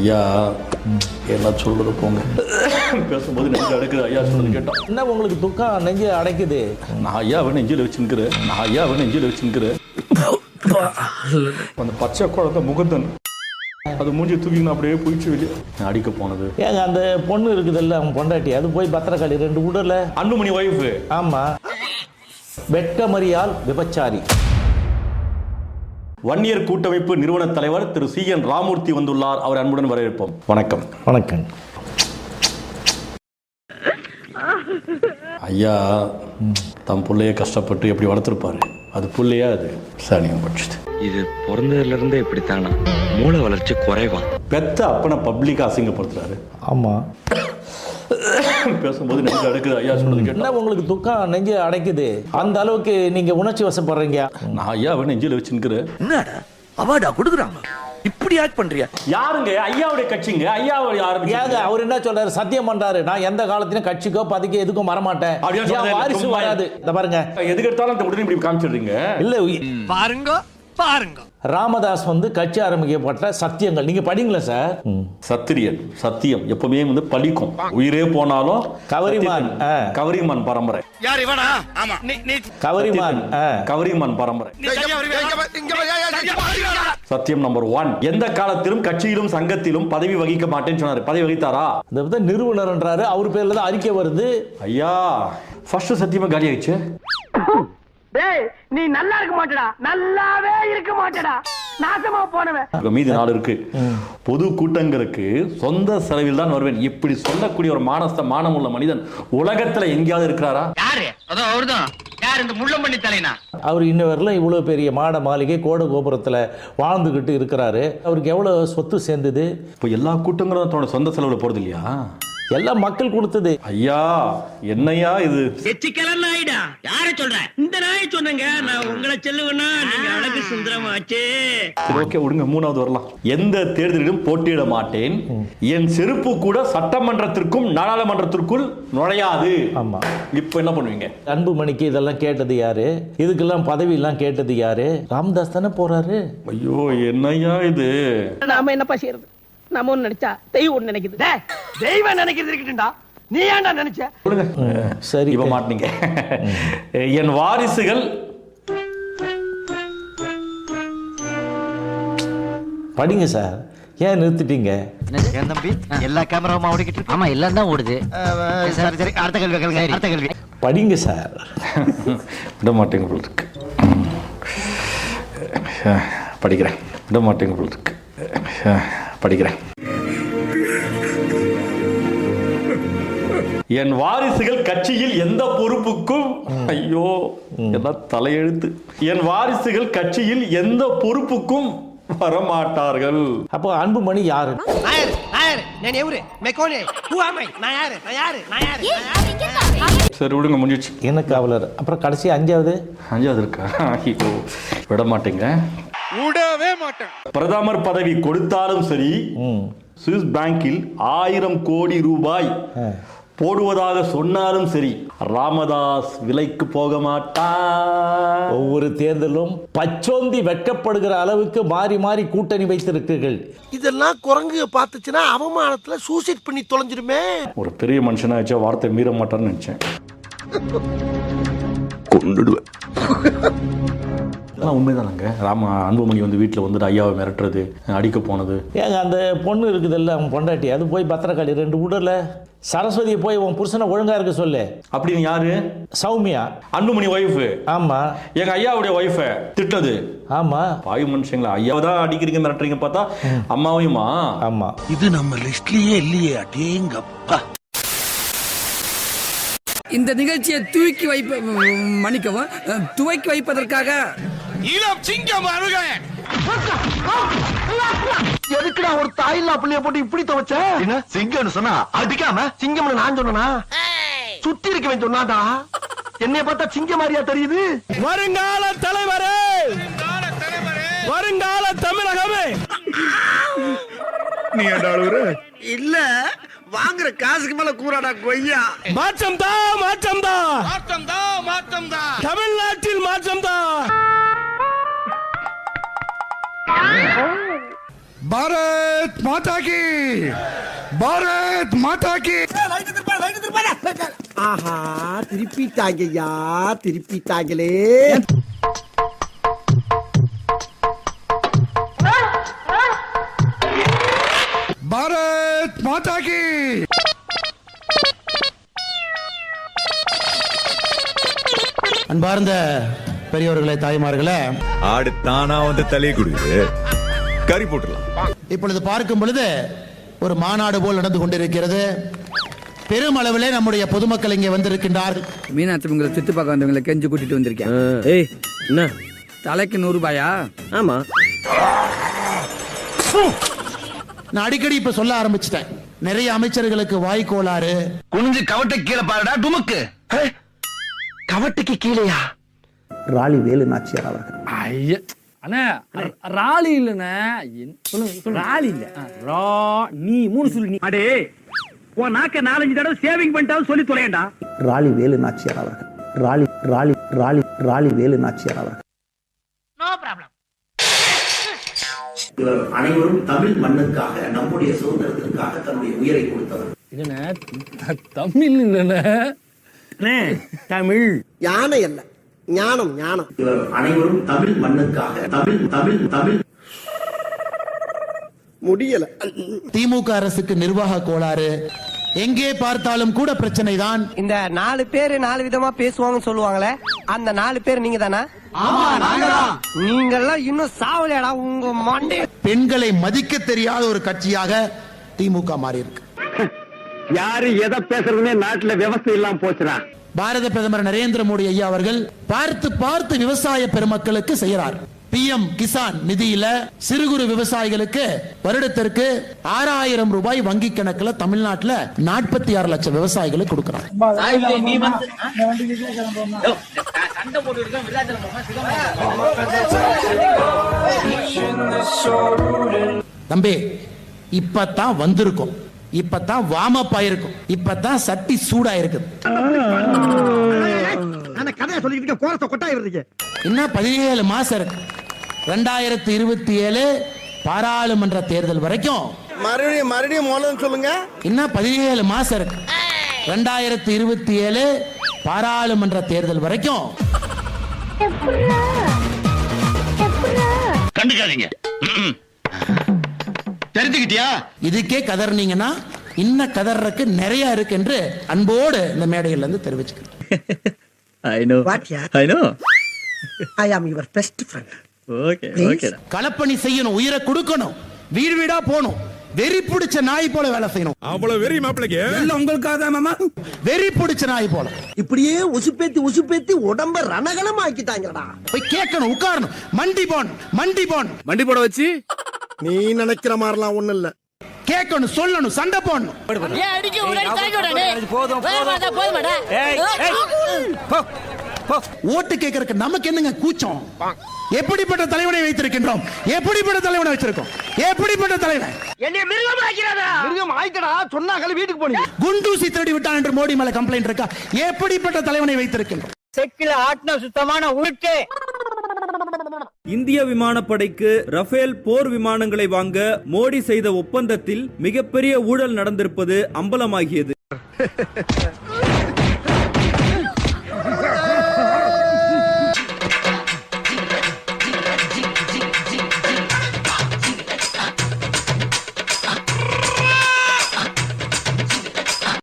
ஐயா என்ன சொல்றது போங்க. பேசும்போது நெஞ்சு அடுக்குது ஐயா சொல்றது கேட்டா என்ன உங்களுக்கு துக்கம் நெஞ்சு அடைக்குது. நான் ஐயாவை நெஞ்சில் வச்சுருக்கிறேன் நான் ஐயாவை நெஞ்சில் வச்சுருக்கிறேன் அந்த பச்சை குழந்தை முகுந்தன் அது மூஞ்சி தூக்கின்னு அப்படியே போயிடுச்சு வெளியே. நான் அடிக்க போனது. ஏங்க அந்த பொண்ணு இருக்குதுல்ல அவங்க பொண்டாட்டி? அது போய் பத்திரக்காளி ரெண்டு உடல. அன்புமணி ஒய்ஃபு ஆமா. வெட்கமறியால் விபச்சாரி. வன்னியர் கூட்டமைப்பு நிறுவன தலைவர் திரு சி என் ராமூர்த்தி வந்துள்ளார். அவர் அன்புடன் வரவேற்போம். வணக்கம். வணக்கம். ஐயா தம் பிள்ளைய கஷ்டப்பட்டு எப்படி வளர்த்துருப்பாரு? அது புள்ளையா அது? சனியம் படிச்சது இது பிறந்ததுல இருந்தே இப்படித்தானா? மூளை வளர்ச்சி குறைவா? பெத்த அப்பனை பப்ளிக் அசிங்கப்படுத்துறாரு. ஆமா. பேசும்போது நெஞ்சு அடுக்குது ஐயா சொல்றது கேட்டா. என்ன உங்களுக்கு துக்கம் நெஞ்சு அடைக்குது. அந்த அளவுக்கு நீங்க உணர்ச்சி வசப்படுறீங்க. நான் ஐயாவை நெஞ்சில் வச்சுருக்கிறேன் என்னடா? அவார்டா கொடுக்குறாங்க. இப்படி ஆக்ட் பண்றியா? யாருங்க? ஐயாவுடைய கட்சிங்க. ஐயாவை ஏங்க ஆரம்பிச்சாங்க அவர் என்ன சொல்றாரு? சத்தியம் பண்றாரு. நான் எந்த காலத்திலும் கட்சிக்கோ பதிக்கோ எதுக்கும் வரமாட்டேன். அப்படியா என் சொல்றாரு? வாரிசு வராது. இந்த பாருங்க. எதுக்கு எடுத்தாலும் இந்த உடனே இப்படி காமிச்சிடுறீங்க. இல்ல பாருங்க. பாருங்க. ராமதாஸ் வந்து கட்சி ஆரம்பிக்கப்பட்ட சத்தியங்கள். நீங்க படிங்களா சார். சத்திரியன் சத்தியம். எப்பவுமே வந்து பலிக்கும் உயிரே போனாலும் கவரிமான். கவரிமான் பரம்பரை. யார் இவனா? ஆமா. கவரிமான். கவரிமான் பரம்பரை. சத்தியம் நம்பர் ஒன் எந்த காலத்திலும் கட்சியிலும் சங்கத்திலும் பதவி வகிக்க மாட்டேன்னு சொன்னாரு. பதவி வகித்தாரா? இந்த வந்து நிறுவனர்ன்றாரு. அவர் பேர்ல தான் அறிக்கை வருது. ஐயா ஃபர்ஸ்ட் சத்தியமா காலி ஆயிடுச்சு டேய் நீ நல்லா இருக்க மாட்டடா. நல்லாவே இருக்க மாட்டடா. நாசமா போனவன். மீதி நாள் இருக்கு. பொது கூட்டங்களுக்கு சொந்த செலவில் தான் வருவேன். இப்படி சொல்லக்கூடிய ஒரு மானஸ்த மானமுள்ள மனிதன் உலகத்துல எங்கேயாவது இருக்கிறாரா? யாரு? அதோ அவர்தான் யார் இந்த முள்ளம்பண்ணி தலைனா? அவர் இன்ன வரலாம் இவ்வளோ பெரிய மாட மாளிகை கோட கோபுரத்தில் வாழ்ந்துக்கிட்டு இருக்கிறாரு. அவருக்கு எவ்வளோ சொத்து சேர்ந்தது? இப்போ எல்லா கூட்டங்களும் தன்னோட சொந்த செலவுல போறது இல்லையா? எல்லாம் மக்கள் கொடுத்தது. ஐயா என்னையா இது? எச்சிக்கலன் நாயிடா. யார சொல்ற? இந்த நாயை சொன்னங்க. நான் உங்களை செல்லுவேன்னா நீங்க அழகு சுந்தரமாச்சே. சரி ஓகே விடுங்க. மூணாவது வரலாம். எந்த தேர்தலிலும் போட்டியிட மாட்டேன். என் செருப்பு கூட சட்டமன்றத்திற்கும் நாடாளுமன்றத்திற்குள் நுழையாது. ஆமா. இப்போ என்ன பண்ணுவீங்க? அன்புமணிக்கு இதெல்லாம் கேட்டது யாரு? இதுக்கெல்லாம் பதவி எல்லாம் கேட்டது யாரு? ராமதாஸ் தானே போறாரு? ஐயோ என்னையா இது? நாம என்னப்பா செய்யறது? நம்ம ஒண்ணு நினைச்சா தெய்வம் ஒண்ணு நினைக்குது. டேய், தெய்வம் நினைக்கிறது இருக்கட்டும்டா. நீ ஏன்டா நினைச்ச? சரி. இப்ப மாட்டீங்க என் வாரிசுகள் படிங்க சார். ஏன் நிறுத்திட்டீங்க? என் தம்பி? எல்லா கேமராவும் ஓடிக்கிட்டு இருக்கு. ஆமா எல்லாம் தான் ஓடுது. சரி சரி அடுத்த கேள்வி கேளுங்க அடுத்த கேள்வி. படிங்க சார். விட மாட்டேங்க போல இருக்கு. படிக்கிறேன். விட மாட்டேங்க போல இருக்கு. படிக்கிறேன். என் வாரிசுகள் கட்சியில் எந்த பொறுப்புக்கும் ஐயோ என்ன தலையெழுத்து. என் வாரிசுகள் கட்சியில் எந்த பொறுப்புக்கும் வரமாட்டார்கள். அப்போ அன்புமணி யாரு? நாயர் நாயர் நான் எவரு? மெக்கோனே. ஹூ ஆம் ஐ நான் யாரு? நான் யாரு? நான் யாரு? நான் யாரு? சரி விடுங்க முடிஞ்சிச்சு என்ன காவலர்? அப்புறம் கடைசி அஞ்சாவது? அஞ்சாவது இருக்கா ஐயோ விட மாட்டேங்க மாட்டேன். பிரதமர் பதவி கொடுத்தாலும் சரி சுவிஸ் பேங்கில் ஆயிரம் கோடி ரூபாய். போடுவதாக சொன்னாலும் சரி ராமதாஸ் விலைக்கு போக மாட்டார் ஒவ்வொரு தேர்தலும் பச்சோந்தி வெட்கப்படுகிற அளவுக்கு மாறி மாறி கூட்டணி வைத்திருக்கிறீர்கள் இதெல்லாம் குரங்கு பார்த்துச்சுன்னா அவமானத்துல சூசைட் பண்ணி தொலைஞ்சிருமே ஒரு பெரிய மனுஷனாச்சா வார்த்தை மீற மாட்டார்னு நினைச்சேன். கொண்டுடுவேன். உண்மைதானங்க? ராம அன்புமணி வந்து வீட்டில் வந்துட்டு ஐயாவை மிரட்டுறது அடிக்க போனது. ஏங்க அந்த பொண்ணு இருக்குதுல்ல அவன் பொண்டாட்டி அது போய் பத்திரக்காளி ரெண்டு உடல சரஸ்வதியை போய் உன் புருஷனை ஒழுங்கா இருக்க சொல்லு. அப்படின்னு யாரு? சௌமியா. அன்புமணி ஒய்ஃபு ஆமா. எங்க ஐயாவுடைய ஒய்ஃபை திட்டது. ஆமா. பாய் மனுஷங்களா ஐயாவை தான் அடிக்கிறீங்க மிரட்டுறீங்க பார்த்தா அம்மாவையுமா? ஆமா. இது நம்ம லிஸ்ட்லயே இல்லையே அடேங்கப்பா. இந்த நிகழ்ச்சியை தூக்கி வைப்ப மன்னிக்கவும் துவக்கி வைப்பதற்காக ஈழம் சிங்கம் அருக. எதுக்குடா ஒரு தாயில்லா புள்ளைய போட்டு இப்படி துவைச்ச? என்ன? சிங்கம்னு சொன்னா அடிக்காம? சிங்கம்னு நான் சொன்னா சுத்தி இருக்கவன் சொன்னாடா என்னைய பார்த்தா சிங்க மாதிரியா தெரியுது? வருங்கால தலைவரே. வருங்கால தமிழகமே. நீ இல்ல வாங்குற காசுக்கு மேல கூறாடா கொய்யா. மாற்றம் தான் மாற்றம் தான் மாற்றம் தான் மாற்றம் தான் தமிழ்நாட்டில் மாற்றம் தான் பாரத் மாதா கி! பாரத் மாதா கி! ஆஹா திருப்பிட்டாங்கய்யா திருப்பிட்டாங்களே. பாரத் மாதா கி! அன்பார்ந்த பெரியவர்களே தாய்மார்களே. ஆடு தானா வந்து தலையை குடுக்குது. கறி போட்டுடலாம். இப்பொழுது பார்க்கும் பொழுது ஒரு மாநாடு போல் நடந்து கொண்டிருக்கிறது. பெருமளவிலே நம்முடைய பொதுமக்கள் இங்கே வந்திருக்கின்றார்கள். மீனாட்சி உங்களை சுத்தி பார்க்க வந்தவங்களை கெஞ்சு கூட்டிட்டு வந்திருக்கேன். ஏய் என்ன? தலைக்கு நூறு ரூபாயா? ஆமா. நான் அடிக்கடி இப்ப சொல்ல ஆரம்பிச்சிட்டேன். நிறைய அமைச்சர்களுக்கு வாய்க்கோளாறு குனிஞ்சு கவட்டை கீழே பாருடா டுமுக்கு. கவட்டைக்கு கீழேயா? ராலி வேலு நாச்சியார் அவர்கள். ஐயா அண்ணா ராலி இல்லைண்ணே. ராலி இல்ல. ரா நீ மூணு சொல்லு நீ. அடே உன் நாக்க நாலஞ்சு தடவை சேவிங் பண்ணிட்டாலும் சொல்லி தொலையண்டா. ராலி வேலு நாச்சியார் அவர்கள். ராலி ராலி ராலி ராலி அவர்கள். இவர் அனைவரும் தமிழ் மண்ணுக்காக நம்முடைய சுதந்திரத்திற்காக தன்னுடைய உயிரை கொடுத்தவர் இல்லைண்ணே தமிழ் இல்லைண்ணே. தமிழ். யானை அல்ல. ஞானம் ஞானம். இவர் அனைவரும் தமிழ் மண்ணுக்காக தமிழ் தமிழ் தமிழ். முடியல. திமுக அரசுக்கு நிர்வாக கோளாறு. எங்கே பார்த்தாலும் கூட பிரச்சனை தான் இந்த நாலு பேரு நாலு விதமா பேசுவாங்கன்னு சொல்லுவாங்களே அந்த நாலு பேர் நீங்க தானா நீங்கெல்லாம் இன்னும் சாவலையாடா உங்க மண்டே. பெண்களை மதிக்க தெரியாத ஒரு கட்சியாக திமுக மாறி இருக்கு யாரு எதை பேசுறதுன்னே நாட்டுல விவசாயம் இல்லாம போச்சுடா. பாரத பிரதமர் நரேந்திர மோடி ஐயா அவர்கள் பார்த்து பார்த்து விவசாய பெருமக்களுக்கு செய்யறார் பிஎம் கிசான் நிதியில சிறு குறு விவசாயிகளுக்கு வருடத்திற்கு ஆறாயிரம் ரூபாய் வங்கி கணக்குல தமிழ்நாட்டுல நாற்பத்தி ஆறு லட்சம் விவசாயிகளுக்கு கொடுக்கிறார். தம்பி இப்பதான் வந்திருக்கும். இப்பதான் வார்ம் அப் ஆயிருக்கும். இப்பதான் சட்டி சூடா இருக்குது ஆனா கதையை கோரத்தை கொட்டாய் இன்னும் பதினேழு மாசம் இருக்கு. ரெண்டாயிரத்தி இருபத்தி ஏழு பாராளுமன்ற தேர்தல் வரைக்கும். மறுபடியும் மறுபடியும் மோனம் சொல்லுங்க. இன்னும் பதினேழு மாசம் இருக்கு. ரெண்டாயிரத்தி இருபத்தி ஏழு பாராளுமன்ற தேர்தல் வரைக்கும். கண்டுக்காதீங்க. தெரிஞ்சுக்கிட்டியா? இதுக்கே கதறினீங்கன்னா இன்னும் கதறக்கு நிறைய இருக்கு என்று அன்போடு இந்த மேடையில இருந்து தெரிவிச்சுக்கிறேன். I know. I am your best friend okay okay. களப்பணி செய்யணும் உயிரை கொடுக்கணும் வீடு வீடா போகணும் வெறி பிடிச்ச நாய் போல வேலை செய்யணும். அவ்வளவு வெறி மாப்பிளைக்கு? எல்லாம் உங்களுக்காக தான் மாமா. வெறி பிடிச்ச நாய் போல. இப்படியே உசுப்பேத்தி உசுப்பேத்தி உடம்ப ரணகலம் ஆக்கிட்டாங்கடா போய் கேட்கணும் உட்காரணும். மண்டி போன் மண்டி போன். வண்டி போட வச்சு? நீ நினைக்கிற மாதிரிலாம் ஒண்ணு இல்ல. கேட்கணும் சொல்லணும் சண்டை போடணும். ஓட்டு கேட்கறதுக்கு நமக்கு என்னங்க கூச்சம்? எப்படிப்பட்ட தலைவனை வைத்திருக்கின்றோம்? எப்படிப்பட்ட தலைவனை வச்சிருக்கோம் எப்படிப்பட்ட தலைவன்? என்னைய மிருகம் ஆக்கிறாரா மிருகம் ஆயிட்டடா. சொன்னாங்களே வீட்டுக்கு போனீங்க. குண்டூசி திருடி விட்டான் என்று மோடி மேல கம்ப்ளைண்ட் இருக்கா? எப்படிப்பட்ட தலைவனை வைத்திருக்கின்றோம்? செக்கில ஆட்டின சுத்தமான உருட்டு இந்திய விமானப்படைக்கு ரஃபேல் போர் விமானங்களை வாங்க மோடி செய்த ஒப்பந்தத்தில் மிகப்பெரிய ஊழல் நடந்திருப்பது அம்பலமாகியது.